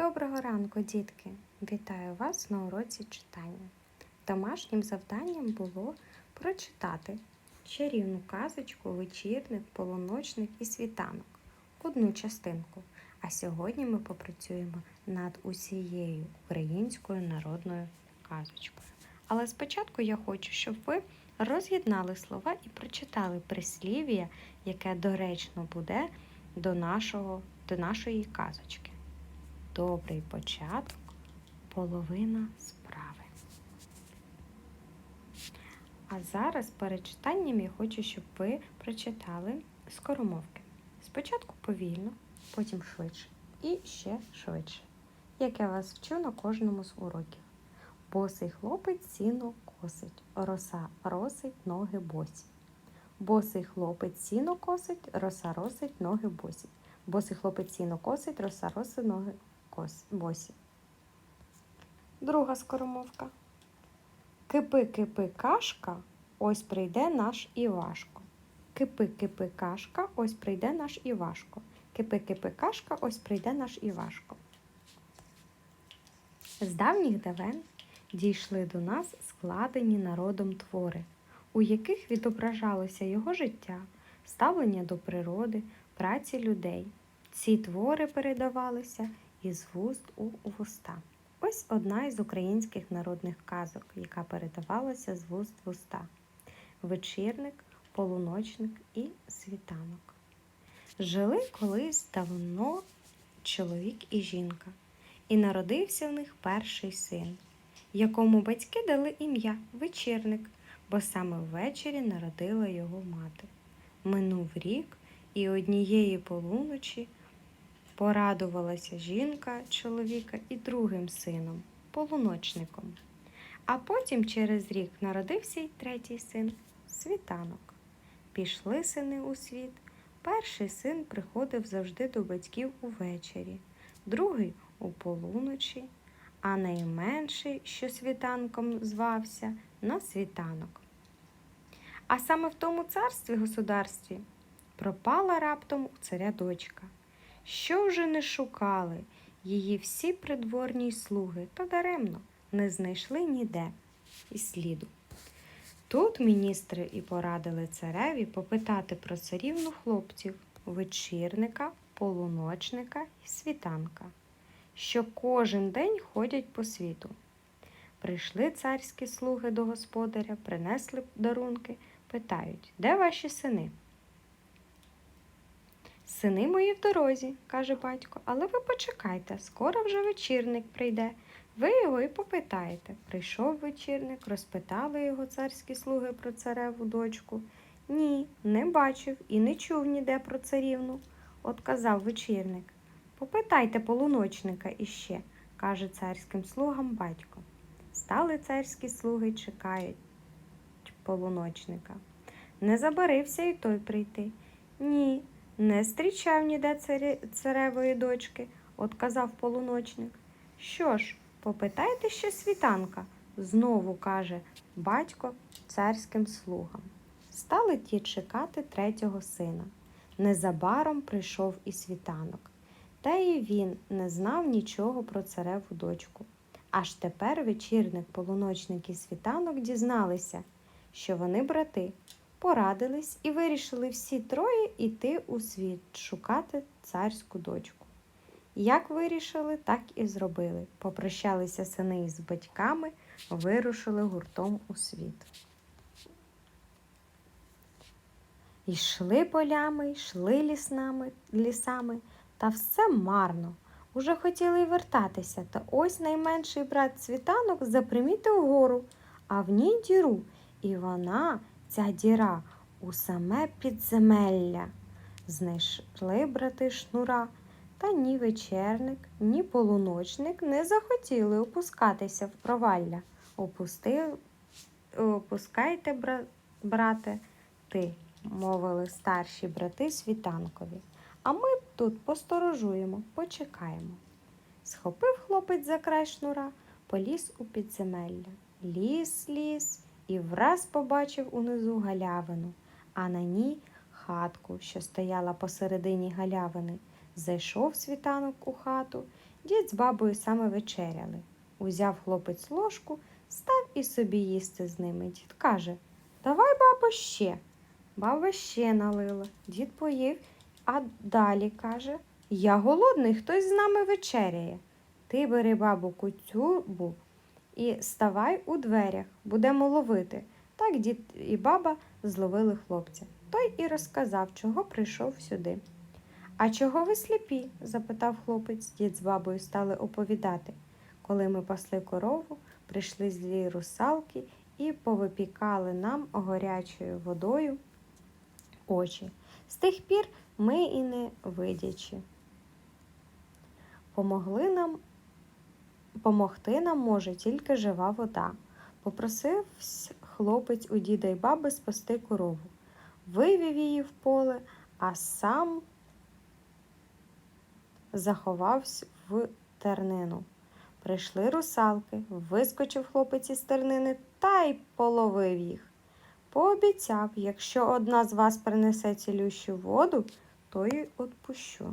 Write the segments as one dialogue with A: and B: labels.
A: Доброго ранку, дітки! Вітаю вас на уроці читання. Домашнім завданням було прочитати чарівну казочку, вечірник, полуночник і світанок. Одну частинку. А сьогодні ми попрацюємо над усією українською народною казочкою. Але спочатку я хочу, щоб ви роз'єднали слова і прочитали прислів'я, яке доречно буде до, нашого, до нашої казочки. Добрий початок половина справи. А зараз перед читанням я хочу, щоб ви прочитали скоромовки. Спочатку повільно, потім швидше і ще швидше, як я вас вчу на кожному з уроків. Босий хлопець сіно косить, роса росить, ноги босі. Босий хлопець сіно косить, роса росить, ноги босі. Босий хлопець сіно косить, роса росить, ноги босі. Друга скоромовка. Кипи, кипи, кашка, ось прийде наш Івашко. Кипи, кипи, кашка, ось прийде наш Івашко. Кипи, кипи, кашка, ось прийде наш Івашко. З давніх давен дійшли до нас складені народом твори, у яких відображалося його життя, ставлення до природи, праці людей. Ці твори передавалися із вуст у вуста. Ось одна із українських народних казок, яка передавалася з вуст в уста. Вечірник, полуночник і світанок. Жили колись давно чоловік і жінка, і народився в них перший син, якому батьки дали ім'я вечірник, бо саме ввечері народила його мати. Минув рік, і однієї полуночі порадувалася жінка чоловіка і другим сином, полуночником. А потім через рік народився й третій син світанок. Пішли сини у світ. Перший син приходив завжди до батьків увечері, другий у полуночі, а найменший, що світанком звався, на світанок. А саме в тому царстві государстві пропала раптом у царя дочка. Що вже не шукали її всі придворні слуги, та даремно не знайшли ніде і сліду. Тут міністри і порадили цареві попитати про царівну хлопців, вечірника, полуночника і світанка, що кожен день ходять по світу. Прийшли царські слуги до господаря, принесли дарунки, питають, де ваші сини? Сини мої в дорозі, каже батько, але ви почекайте, скоро вже вечірник прийде. Ви його і попитаєте. Прийшов вечірник, розпитали його царські слуги про цареву дочку. Ні, не бачив і не чув ніде про царівну, от казав вечірник. Попитайте полуночника іще, каже царським слугам батько. Стали царські слуги, чекають полуночника. Не забарився і той прийти. Ні, не зустрічав ніде царевої дочки, от казав полуночник. Що ж, попитайте ще світанка, знову каже батько царським слугам. Стали ті чекати третього сина. Незабаром прийшов і світанок. Та і він не знав нічого про цареву дочку. Аж тепер вечірник, полуночник і світанок дізналися, що вони брати, порадились і вирішили всі троє йти у світ шукати царську дочку. Як вирішили, так і зробили. Попрощалися сини із батьками, вирушили гуртом у світ. Йшли полями, йшли ліснами, лісами, та все марно. Уже хотіли вертатися, та ось найменший брат світанок запримітив гору, а в ній діру, і вона, ця діра, у саме підземелля. Знайшли брати шнура, та ні вечерник, ні полуночник не захотіли опускатися в провалля. Опустив, опускайте, брате, ти, мовили старші брати світанкові. А ми тут посторожуємо, почекаємо. Схопив хлопець за край шнура, поліз у підземелля. Ліс, ліс і враз побачив унизу галявину, а на ній хатку, що стояла посередині галявини. Зайшов світанок у хату, дід з бабою саме вечеряли. Узяв хлопець ложку, став і собі їсти з ними. Дід каже Давай, бабо, ще. Баба ще налила. Дід поїв, а далі каже Я голодний, хтось з нами вечеряє. Ти бери бабу кутюбу і ставай у дверях, будемо ловити. Так дід і баба зловили хлопця. Той і розказав, чого прийшов сюди. А чого ви сліпі? запитав хлопець. Дід з бабою стали оповідати. Коли ми пасли корову, прийшли злі русалки і повипікали нам горячою водою очі. З тих пір ми і не видячі. Помогли нам, помогти нам може тільки жива вода. Попросив хлопець у діда й баби спасти корову. Вивів її в поле, а сам заховався в тернину. Прийшли русалки, вискочив хлопець із тернини та й половив їх. Пообіцяв, якщо одна з вас принесе цілющу воду, то й отпущу.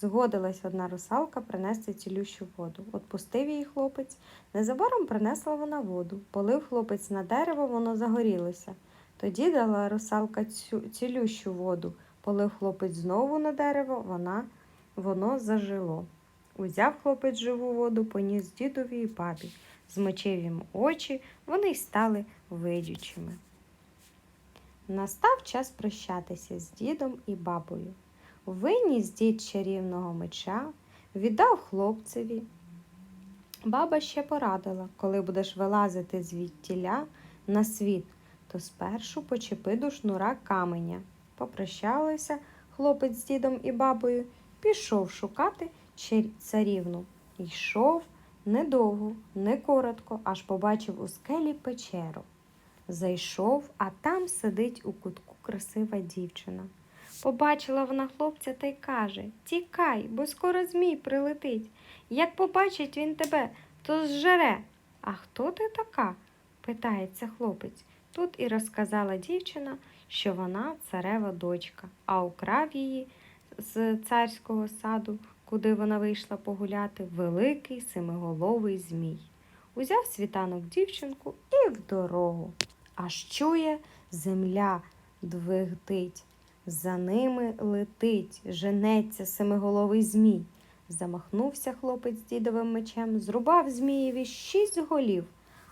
A: Згодилась одна русалка принести цілющу воду. Отпустив її хлопець. Незабаром принесла вона воду. Полив хлопець на дерево, воно загорілося. Тоді дала русалка цю цілющу воду. Полив хлопець знову на дерево, вона, воно зажило. Узяв хлопець живу воду, поніс дідові і бабі. Змочив їм очі, вони й стали видючими. Настав час прощатися з дідом і бабою. Виніс дід чарівного меча, віддав хлопцеві. Баба ще порадила, коли будеш вилазити звідтіля на світ, то спершу почепи до шнура каменя. Попрощалися хлопець з дідом і бабою, пішов шукати царівну. Йшов недовго, не коротко, аж побачив у скелі печеру. Зайшов, а там сидить у кутку красива дівчина. Побачила вона хлопця та й каже Тікай, бо скоро змій прилетить. Як побачить він тебе, то зжере. А хто ти така? питається хлопець. Тут і розказала дівчина, що вона царева дочка, а украв її з царського саду, куди вона вийшла погуляти, великий семиголовий змій. Узяв світанок дівчинку і в дорогу. Аж чує, земля двигтить. За ними летить, женеться семиголовий змій. Замахнувся хлопець дідовим мечем, зрубав змієві шість голів,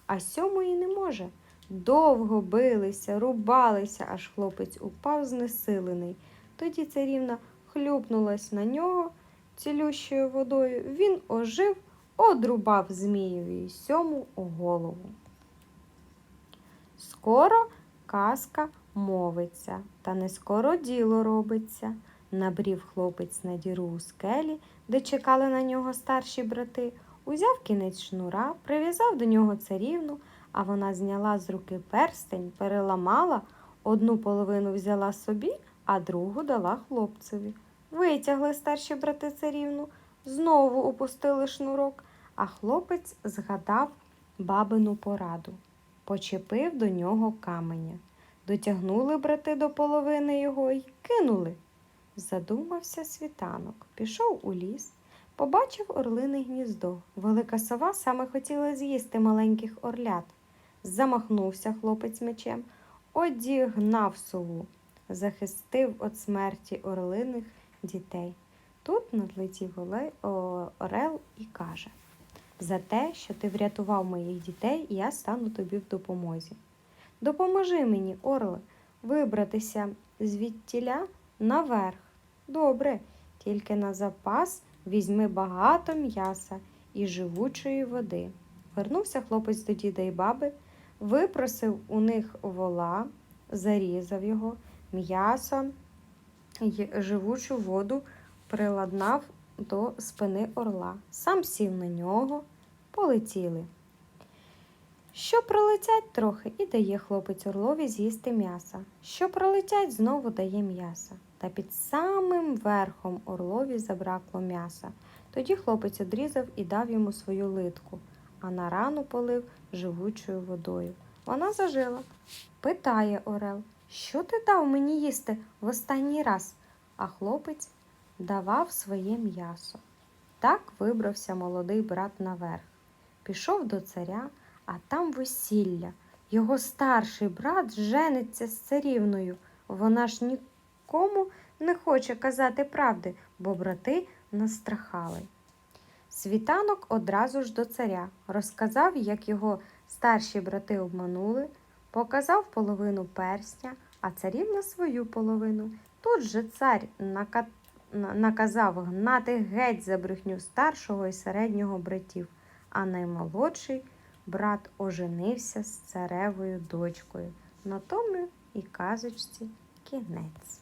A: а сьомої не може. Довго билися, рубалися, аж хлопець упав знесилений. Тоді царівна хлюпнулась на нього цілющою водою. Він ожив, одрубав змієві сьому голову. Скоро казка мовиться, та не скоро діло робиться. Набрів хлопець на діру у скелі, де чекали на нього старші брати, узяв кінець шнура, прив'язав до нього царівну, а вона зняла з руки перстень, переламала, одну половину взяла собі, а другу дала хлопцеві. Витягли старші брати царівну, знову опустили шнурок, а хлопець згадав бабину пораду. Почепив до нього каменя. Дотягнули брати до половини його й кинули. Задумався світанок, пішов у ліс, побачив орлине гніздо. Велика сова саме хотіла з'їсти маленьких орлят. Замахнувся хлопець мечем, одігнав сову, захистив від смерті орлиних дітей. Тут надлетів орел і каже За те, що ти врятував моїх дітей, я стану тобі в допомозі. Допоможи мені, Орле, вибратися звідтіля наверх. Добре, тільки на запас візьми багато м'яса і живучої води. Вернувся хлопець до діда і баби, випросив у них вола, зарізав його, м'ясо й живучу воду приладнав до спини орла. Сам сів на нього, полетіли. Що пролетять трохи і дає хлопець орлові з'їсти м'яса. Що пролетять, знову дає м'яса. Та під самим верхом орлові забракло м'яса. Тоді хлопець одрізав і дав йому свою литку, а на рану полив живучою водою. Вона зажила. Питає Орел, що ти дав мені їсти в останній раз? А хлопець давав своє м'ясо. Так вибрався молодий брат наверх. Пішов до царя, а там весілля. Його старший брат жениться з царівною. Вона ж нікому не хоче казати правди, бо брати настрахали. Світанок одразу ж до царя розказав, як його старші брати обманули, показав половину перстня, а царівна свою половину. Тут же цар нака- наказав гнати геть за брехню старшого і середнього братів, а наймолодший брат оженився з царевою дочкою. На тому і казочці кінець.